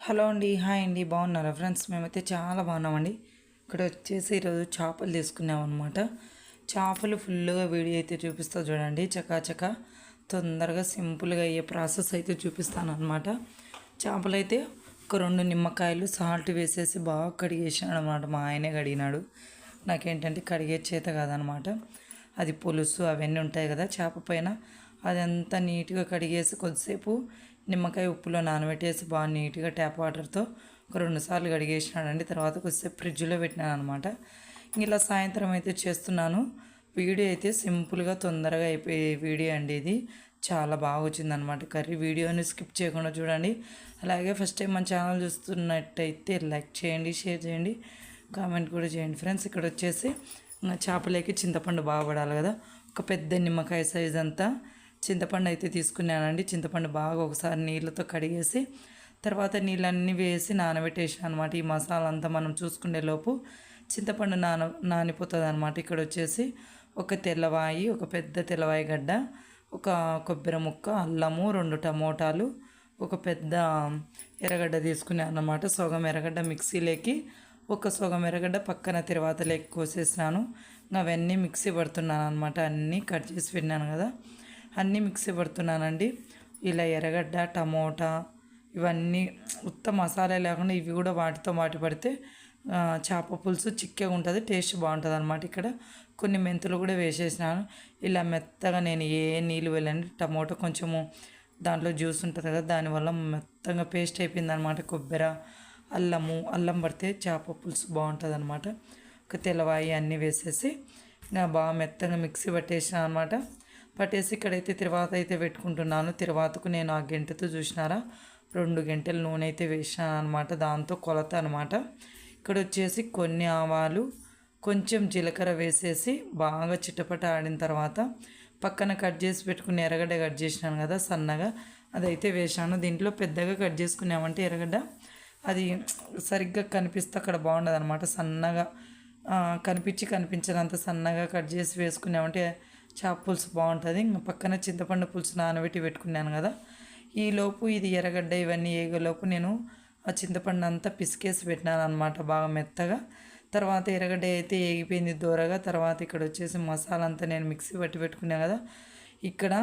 Hello అండి hi అండి బాగున్నారా ఫ్రెండ్స్? మేమైతే చాలా బాగున్నామండి. ఇక్కడ వచ్చేసి ఈరోజు చేపలు తీసుకున్నాం అనమాట చేపలు ఫుల్గా వేడి అయితే చూపిస్తా చూడండి. చకాచక తొందరగా సింపుల్గా అయ్యే ప్రాసెస్ అయితే చూపిస్తాను అనమాట చేపలు అయితే ఒక రెండు నిమ్మకాయలు సాల్ట్ వేసేసి బాగా కడిగేసాడు అనమాట మా ఆయనే కడిగినాడు. నాకేంటంటే కడిగే చేత కాదనమాట అది పులుసు అవన్నీ ఉంటాయి కదా చేప పైన అదంతా నీట్గా కడిగేసి కొద్దిసేపు నిమ్మకాయ ఉప్పులో నానబెట్టేసి బాగా నీట్గా ట్యాప్ వాటర్తో ఒక రెండు సార్లు కడిగేసినాడండి తర్వాత కొద్దిసేపు ఫ్రిడ్జ్లో పెట్టినాను అనమాట ఇలా సాయంత్రం అయితే చేస్తున్నాను. వీడియో అయితే సింపుల్గా తొందరగా అయిపోయే వీడియో అండి ఇది. చాలా బాగా వచ్చిందనమాట. కర్రీ వీడియోని స్కిప్ చేయకుండా చూడండి. అలాగే ఫస్ట్ టైం మన ఛానల్ చూస్తున్నట్టయితే లైక్ చేయండి షేర్ చేయండి కామెంట్ కూడా చేయండి. ఫ్రెండ్స్ ఇక్కడ వచ్చేసి చేపలేకి చింతపండు బాగా పడాలి కదా. ఒక పెద్ద నిమ్మకాయ సైజ్ అంతా చింతపండు అయితే తీసుకున్నానండి. చింతపండు బాగా ఒకసారి నీళ్ళతో కడిగేసి తర్వాత నీళ్ళన్నీ వేసి నానబెట్టేసాను అనమాట ఈ మసాలా అంతా మనం చూసుకునే లోపు చింతపండు నాన నానిపోతుంది అనమాట ఇక్కడ వచ్చేసి ఒక తెల్లవాయి ఒక పెద్ద తెల్లవాయి గడ్డ ఒక కొబ్బరి ముక్క అల్లము రెండు టమోటాలు ఒక పెద్ద ఎర్రగడ్డ తీసుకున్నాను అనమాట సగం ఎర్రగడ్డ మిక్సీలోకి ఒక సగం ఎర్రగడ్డ పక్కన తర్వాత లేక కోసేసినాను. అవన్నీ మిక్సీ పడుతున్నాను అనమాట అన్నీ కట్ చేసి పెట్టినాను కదా. అన్నీ మిక్సీ పడుతున్నానండి. ఇలా ఎర్రగడ్డ టమోటా ఇవన్నీ ఉత్త మసాలా లేకుండా ఇవి కూడా వాటితో వాటి పడితే చేప పులుసు చిక్కగా ఉంటుంది టేస్ట్ బాగుంటుంది అనమాట ఇక్కడ. కొన్ని మెంతులు కూడా వేసేసినాను. ఇలా మెత్తగా నేను ఏ నీళ్ళు వెళ్ళండి టమోటా కొంచెము దాంట్లో జ్యూస్ ఉంటుంది కదా దానివల్ల మెత్తగా పేస్ట్ అయిపోయింది అనమాట కొబ్బరి అల్లము అల్లం పడితే చేప పులుసు బాగుంటుంది అనమాట ఒక తెల్లవాయి అన్నీ వేసేసి ఇంకా బాగా మెత్తగా మిక్సీ పట్టేసిన అనమాట పట్టేసి ఇక్కడైతే తిరువాత అయితే పెట్టుకుంటున్నాను. తిరువాతకు నేను ఆ గంటతో చూసినారా? రెండు గంటలు నూనె అయితే వేసాను అనమాట దాంతో కొలత అనమాట ఇక్కడ వచ్చేసి కొన్ని ఆవాలు కొంచెం జీలకర్ర వేసేసి బాగా చిట్టపట ఆడిన తర్వాత పక్కన కట్ చేసి పెట్టుకుని ఎర్రగడ్డ కట్ చేసినాను కదా సన్నగా అదైతే వేసాను దీంట్లో పెద్దగా కట్ చేసుకున్నామంటే ఎర్రగడ్డ అది సరిగ్గా కనిపిస్తే అక్కడ బాగుండదు అనమాట సన్నగా కనిపించి కనిపించినంత సన్నగా కట్ చేసి వేసుకున్నామంటే చేప పులుసు బాగుంటుంది. ఇంకా పక్కన చింతపండు పులుసు నానబెట్టి పెట్టుకున్నాను కదా. ఈలోపు ఇది ఎర్రగడ్డ ఇవన్నీ వేగలోపు నేను ఆ చింతపండు అంతా పిసికేసి పెట్టినాను అనమాట బాగా మెత్తగా. తర్వాత ఎర్రగడ్డ అయితే ఏగిపోయింది దూరగా. తర్వాత ఇక్కడ వచ్చేసి మసాలా అంతా నేను మిక్సీ పట్టి పెట్టుకున్నాను కదా. ఇక్కడ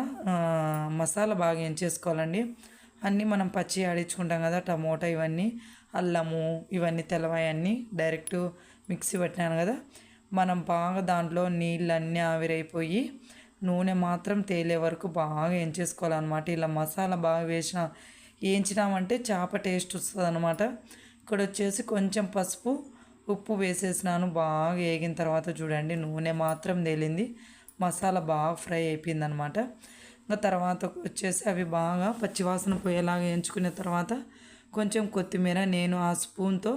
మసాలా బాగా ఏం చేసుకోవాలండి అన్నీ మనం పచ్చి ఆడించుకుంటాం కదా టమోటా ఇవన్నీ అల్లము ఇవన్నీ తెల్లవాయి అన్నీ డైరెక్ట్ మిక్సీ పట్టినాను కదా. మనం బాగా దాంట్లో నీళ్ళన్నీ ఆవిరైపోయి నూనె మాత్రం తేలే వరకు బాగా వేయించేసుకోవాలన్నమాట ఇలా మసాలా బాగా వేసిన వేయించినామంటే చేప టేస్ట్ వస్తుంది అనమాట ఇక్కడ వచ్చేసి కొంచెం పసుపు ఉప్పు వేసేసినాను. బాగా వేగిన తర్వాత చూడండి నూనె మాత్రం తేలింది. మసాలా బాగా ఫ్రై అయిపోయింది అనమాట ఇంకా తర్వాత వచ్చేసి అవి బాగా పచ్చివాసన పోయేలాగా వేయించుకున్న తర్వాత కొంచెం కొత్తిమీర నేను ఆ స్పూన్తో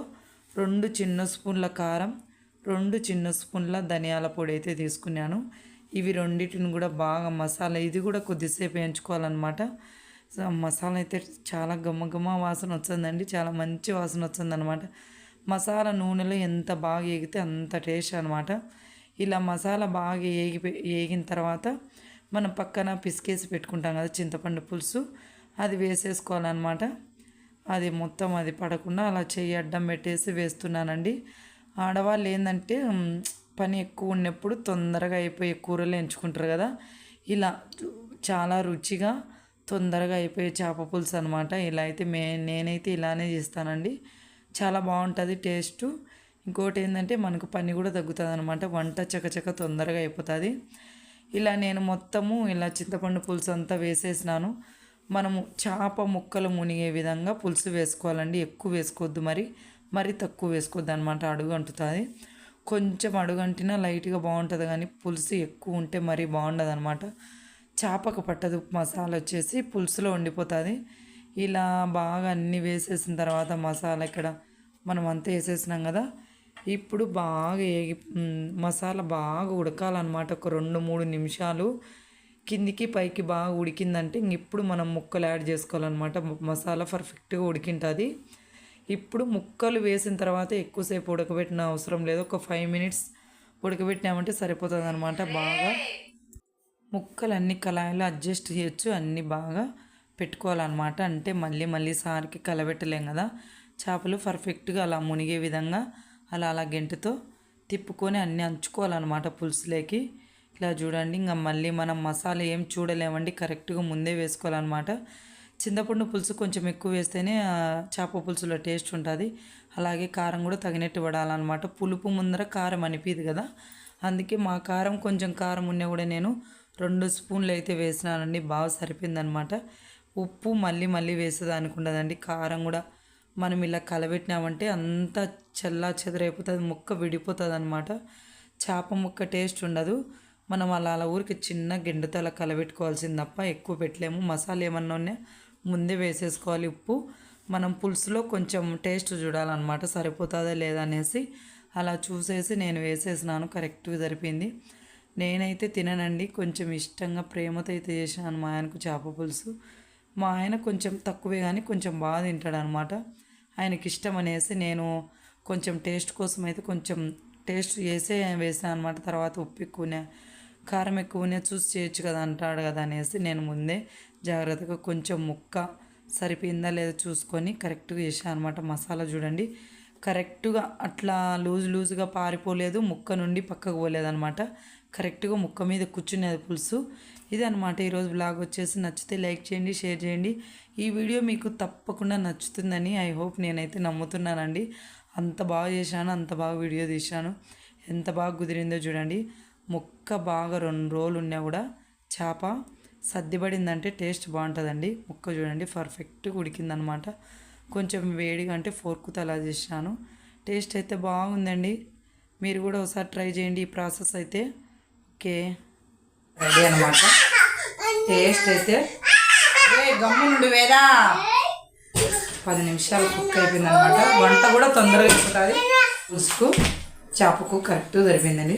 రెండు చిన్న స్పూన్ల కారం రెండు చిన్న స్పూన్ల ధనియాల పొడి అయితే తీసుకున్నాను. ఇవి రెండింటిని కూడా బాగా మసాలా ఇది కూడా కొద్దిసేపు వేయించుకోవాలన్నమాట. మసాలా అయితే చాలా గమ్మగమ్మ వాసన వచ్చిందండి చాలా మంచి వాసన వచ్చిందనమాట మసాలా నూనెలో ఎంత బాగా ఏగితే అంత టేస్ట్ అనమాట ఇలా మసాలా బాగా ఏగి ఏగిన తర్వాత మనం పక్కన పిసికేసి పెట్టుకుంటాం కదా చింతపండు పులుసు. అది వేసేసుకోవాలన్నమాట. అది మొత్తం అది పడకుండా అలా చెయ్యి అడ్డం పెట్టేసి వేస్తున్నానండి. ఆడవాళ్ళు ఏంటంటే పని ఎక్కువ ఉన్నప్పుడు తొందరగా అయిపోయే కూరలు ఎంచుకుంటారు కదా. ఇలా చాలా రుచిగా తొందరగా అయిపోయే చేప పులుసు అనమాట ఇలా అయితే మే నేనైతే ఇలానే చేస్తానండి. చాలా బాగుంటుంది టేస్ట్. ఇంకోటి ఏంటంటే మనకు పని కూడా తగ్గుతుంది అనమాట వంట చకచక తొందరగా అయిపోతుంది. ఇలా నేను మొత్తము ఇలా చింతపండు పులుసు అంతా వేసేసినాను. మనము చేప ముక్కలు మునిగే విధంగా పులుసు వేసుకోవాలండి. ఎక్కువ వేసుకోవద్దు మరి. మరి తక్కువ వేసుకోవద్దు అనమాట అడుగు అంటుతుంది. కొంచెం అడుగు అంటినా లైట్గా బాగుంటుంది కానీ పులుసు ఎక్కువ ఉంటే మరీ బాగుండదు అనమాట చేపకు పట్టదు మసాలా వచ్చేసి పులుసులో ఉండిపోతుంది. ఇలా బాగా అన్నీ వేసేసిన తర్వాత మసాలా ఇక్కడ మనం అంతా వేసేసినాం కదా ఇప్పుడు బాగా ఏగి మసాలా బాగా ఉడకాలన్నమాట. ఒక రెండు మూడు నిమిషాలు కిందికి పైకి బాగా ఉడికిందంటే ఇంక ఇప్పుడు మనం ముక్కలు యాడ్ చేసుకోవాలన్నమాట. మసాలా పర్ఫెక్ట్గా ఉడికింటుంది. ఇప్పుడు ముక్కలు వేసిన తర్వాత ఎక్కువసేపు ఉడకబెట్టిన అవసరం లేదు. ఒక ఫైవ్ మినిట్స్ ఉడకబెట్టినామంటే సరిపోతుంది అనమాట బాగా. ముక్కలు అన్ని కళాయిలో అడ్జస్ట్ చేయొచ్చు అన్నీ బాగా పెట్టుకోవాలన్నమాట. అంటే మళ్ళీ మళ్ళీ సారికి కలబెట్టలేం కదా. చేపలు పర్ఫెక్ట్గా అలా మునిగే విధంగా అలా అలా గెంటుతో తిప్పుకొని అన్నీ అంచుకోవాలన్నమాట పులుసులోకి. ఇలా చూడండి ఇంకా మళ్ళీ మనం మసాలా ఏం చూడలేమండి. కరెక్ట్గా ముందే వేసుకోవాలన్నమాట. చింతపండు పులుసు కొంచెం ఎక్కువ వేస్తేనే చేప పులుసులో టేస్ట్ ఉంటుంది. అలాగే కారం కూడా తగినట్టు పడాలన్నమాట. పులుపు ముందర కారం అనిపిది కదా. అందుకే మా కారం కొంచెం కారం ఉన్నా కూడా నేను రెండు స్పూన్లు అయితే వేసినానండి. బాగా సరిపోయిందనమాట ఉప్పు మళ్ళీ మళ్ళీ వేసేదానికి ఉండదండి కారం కూడా మనం ఇలా కలబెట్టినామంటే అంతా చల్లా చెదరైపోతుంది ముక్క విడిపోతుంది అనమాట చేప ముక్క టేస్ట్ ఉండదు. మనం అలా అలా ఊరికి చిన్న గిన్నెతో అలా కలబెట్టుకోవాల్సింది తప్ప ఎక్కువ పెట్టలేము. మసాలా ఏమన్నా ఉన్నా ముందే వేసేసుకోవాలి ఉప్పు. మనం పులుసులో కొంచెం టేస్ట్ చూడాలన్నమాట. సరిపోతుందా లేదా అనేసి అలా చూసేసి నేను వేసేసినాను. కరెక్ట్గా సరిపోయింది. నేనైతే తిననండి. కొంచెం ఇష్టంగా ప్రేమతో అయితే చేసినాను మా ఆయనకు చేప పులుసు. మా ఆయన కొంచెం తక్కువే కానీ కొంచెం బాగా తింటాడు అనమాట ఆయనకి ఇష్టం అనేసి నేను కొంచెం టేస్ట్ కోసం అయితే కొంచెం టేస్ట్ చేసే వేసాను అనమాట తర్వాత ఉప్పు ఎక్కువనే కారం ఎక్కువనే చూసి చేయొచ్చు కదా అంటాడు కదా అనేసి నేను ముందే జాగ్రత్తగా కొంచెం ముక్క సరిపోయిందా లేదా చూసుకొని కరెక్ట్గా చేసాను అనమాట మసాలా చూడండి. కరెక్ట్గా అట్లా లూజ్ లూజ్గా పారిపోలేదు. ముక్క నుండి పక్కకు పోలేదనమాట కరెక్ట్గా ముక్క మీద కూర్చునేది పులుసు. ఇది అనమాట ఈరోజు బ్లాగ్ వచ్చేసి. నచ్చితే లైక్ చేయండి షేర్ చేయండి. ఈ వీడియో మీకు తప్పకుండా నచ్చుతుందని ఐ హోప్ నేనైతే నమ్ముతున్నానండి. అంత బాగా చేశాను అంత బాగా వీడియో తీశాను. ఎంత బాగా కుదిరిందో చూడండి. ముక్క బాగా రెండు రోజులు ఉన్నా కూడా చేప సర్దిపడిందంటే టేస్ట్ బాగుంటుందండి. ముక్క చూడండి పర్ఫెక్ట్గా ఉడికిందనమాట. కొంచెం వేడిగా అంటే ఫోర్క్తో అలా చేసాను టేస్ట్ అయితే బాగుందండి. మీరు కూడా ఒకసారి ట్రై చేయండి ఈ ప్రాసెస్ అయితే. ఓకే రెడీ అనమాట. టేస్ట్ అయితే. ఏ గమ్ము నుండి వేదా పది నిమిషాలు కుక్ అయిపోయింది అనమాట వంట కూడా తొందరగా అయిపోతుంది. పులుసుకు చేపకు కరెక్ట్ సరిపోయిందండి